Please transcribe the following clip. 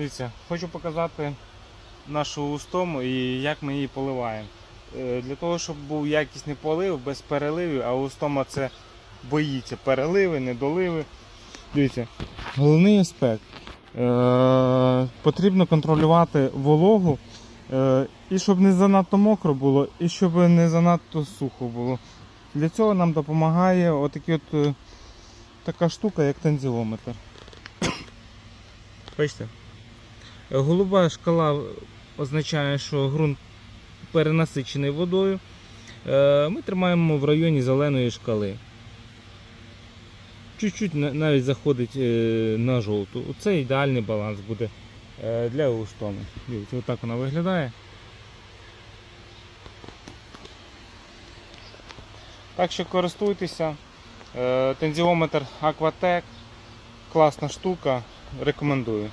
Дивіться, хочу показати нашу устому і як ми її поливаємо. Е, Для того, щоб був якісний полив без переливів, а устома це боїться переливи, недоливи. Дивіться, головний аспект. Е, потрібно контролювати вологу, е, і щоб не занадто мокро було, і щоб не занадто сухо було. Для цього нам допомагає отакі от, така штука, як тензіометр. Бачите? Голуба шкала означає, що ґрунт перенасичений водою. Е, Ми тримаємо в районі зеленої шкали. Чуть-чуть навіть заходить е, на жовту. Це ідеальний баланс буде е, для устоми. Дивіться, отак вона виглядає. Так що користуйтеся. Тензіометр Aquatec. Класна штука. Рекомендую.